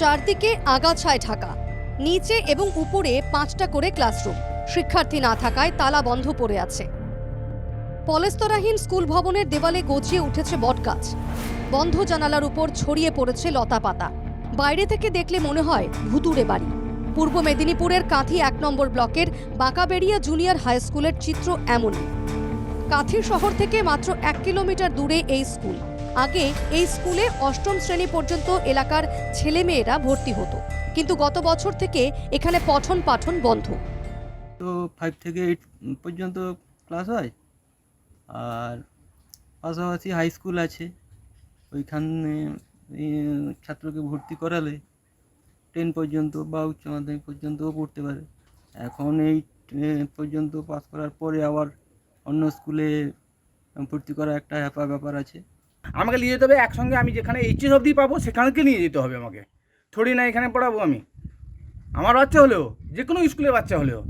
চারদিকে আগাছায় ঢাকা। নিচে এবং উপরে পাঁচটা করে ক্লাসরুম। শিক্ষার্থী না থাকায় তালা বন্ধ পড়ে আছে। পলেস্তরাহীন স্কুল ভবনের দেওয়ালে গজিয়ে উঠেছে বটগাছ। বন্ধ জানালার উপর ছড়িয়ে পড়েছে লতাপাতা বাইরে থেকে দেখলে মনে হয় ভুতুড়ে বাড়ি। পূর্ব মেদিনীপুরের কাঁথি এক নম্বর ব্লকের বাঁকাবেড়িয়া জুনিয়র হাই স্কুলের চিত্র এমনই। কাঁথি শহর থেকে মাত্র এক কিলোমিটার দূরে এই স্কুল। আগে এই স্কুলে অষ্টম শ্রেণি পর্যন্ত এলাকার ছেলেমেয়েরা ভর্তি হতো। কিন্তু গত বছর থেকে এখানে পঠন পাঠন বন্ধ। তো ফাইভ থেকে এইট পর্যন্ত ক্লাস হয়। আর পাশাপাশি হাই স্কুল আছে। ওইখানে ছাত্রকে ভর্তি করালে টেন পর্যন্ত বা উচ্চ মাধ্যমিক পর্যন্তও পড়তে পারে। এখন এই পর্যন্ত পাস করার পরে আবার অন্য স্কুলে ভর্তি করা একটা হ্যাপা ব্যাপার আছে। আমাকে নিয়ে যেতে হবে একসঙ্গে, আমি যেখানে এইচএস অবধি পাবো সেখানকে নিয়ে যেতে হবে আমাকে। থোড়ি না এখানে পড়াবো আমি। আমার বাচ্চা হলেও যে কোনো স্কুলের বাচ্চা হলেও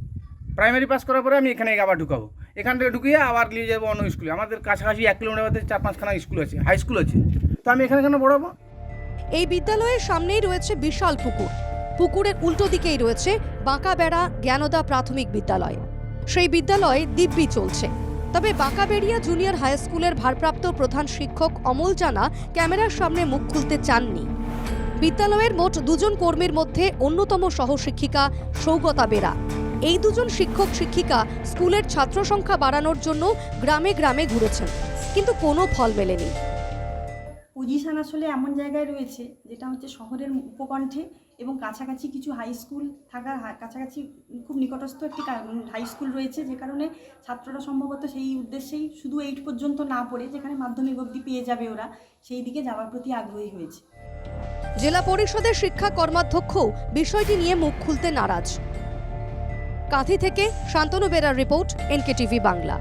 প্রাইমারি পাস করার পরে আমি এখানে আবার ঢুকাবো। এখান থেকে ঢুকিয়ে আবার নিয়ে যাব অন্য স্কুলে। আমাদের কাছাকাছি এক কিলোমিটার মধ্যে চার পাঁচখানা স্কুল আছে হাই স্কুল আছে। তো আমি এখানে কেন পড়াবো? এই বিদ্যালয়ের সামনেই রয়েছে বিশাল পুকুর। পুকুরের উল্টো দিকেই রয়েছে বাঁকা বেড়া জ্ঞানদা প্রাথমিক বিদ্যালয়। সেই বিদ্যালয়ে দিব্যি চলছে। তবে বাঁকাবেড়িয়া জুনিয়র হাই স্কুলের ভারপ্রাপ্ত প্রধান শিক্ষক অমল জানা ক্যামেরার সামনে মুখ খুলতে চাননি। বিদ্যালয়ের মোট দুজন কর্মীর মধ্যে অন্যতম সহশিক্ষিকা সৌগতা বেরা। এই দুজন শিক্ষক শিক্ষিকা স্কুলের ছাত্র সংখ্যা বাড়ানোর জন্য গ্রামে গ্রামে ঘুরেছেন, কিন্তু কোনো ফল মেলেনি। পজিশন আসলে এমন জায়গায় রয়েছে, যেটা হচ্ছে শহরের উপকণ্ঠে এবং কাছাকাছি কিছু হাই স্কুল থাকার কাছাকাছি খুব নিকটস্থ একটি হাই স্কুল রয়েছে, যে কারণে ছাত্ররা সম্ভবত সেই উদ্দেশ্যেই শুধু এইট পর্যন্ত না পড়ে, যেখানে মাধ্যমিক অবধি পেয়ে যাবে ওরা, সেই দিকে যাওয়ার প্রতি আগ্রহী হয়েছে। জেলা পরিষদের শিক্ষা কর্মাধ্যক্ষ বিষয়টি নিয়ে মুখ খুলতে নারাজ। কাঁথি থেকে শান্তনু বেরার রিপোর্ট, এনকেটিভি বাংলা।